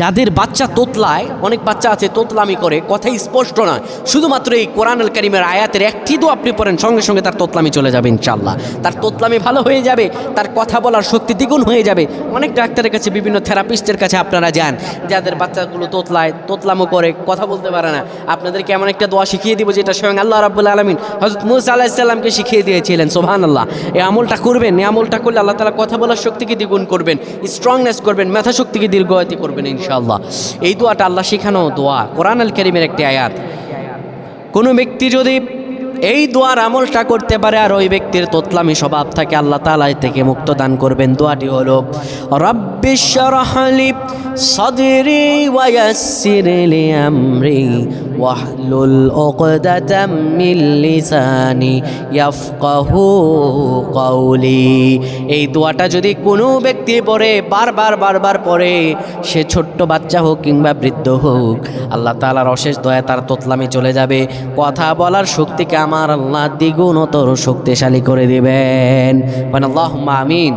যাদের বাচ্চা তোতলায়, অনেক বাচ্চা আছে তোতলামি করে, কথাই স্পষ্ট নয়। শুধুমাত্র এই কোরআন আল করিমের আয়াতের একটি দো আপনি পড়েন, সঙ্গে সঙ্গে তার তোতলামি চলে যাবে ইনশাল্লাহ তার তোতলামি ভালো হয়ে যাবে, তার কথা বলার শক্তি দ্বিগুণ হয়ে যাবে। অনেক ডাক্তারের কাছে, বিভিন্ন থেরাপিস্টের কাছে আপনারা যান। যাদের বাচ্চাগুলো তোতলায়, তোতলামো করে, কথা বলতে পারে না। আপনাদেরকে এমন একটা দোয়া শিখিয়ে দিব যেটা স্বয়ং আল্লাহ রাবুল আলমিন হজরত মুসা আলাহিসাল্লামকে শিখিয়ে দিয়েছিলেন। সোহান আল্লাহ এই আমলটা করবেন, এই আমলটা করলে আল্লাহ তালা কথা বলার শক্তিকে দ্বিগুণ করবেন স্ট্রংনেস করবেন মেধা শক্তিকে দীর্ঘায়িত করবেন ইনশাআল্লাহ। এই দোয়াটা আল্লাহ শেখানো দোয়া। কোরআন আল করিমের একটি আয়াত। কোনো ব্যক্তি যদি এই দোয়ার আমলটা করতে পারে আর ওই ব্যক্তির তোতলামি স্বভাব থাকে, আল্লাহ তালাই থেকে মুক্ত দান করবেন। দোয়াটি হলো রব্বিশ্বরহলি সদরি ওয়াসিরলি আমরি ওয়াহলুল উকদাতাম মিন লিসানি ইয়াফকাহু কওলি এই দোয়াটা যদি কোনো ব্যক্তি পড়ে, বারবার বারবার পড়ে, সে ছোট্ট বাচ্চা হোক কিংবা বৃদ্ধ হোক, আল্লাহ তাআলার অশেষ দয়া তার তোতলামি চলে যাবে। কথা বলার শক্তিকে আমার আল্লাহ দ্বিগুণতর শক্তিশালী করে দিবেন। মানে আল্লাহ আমিন।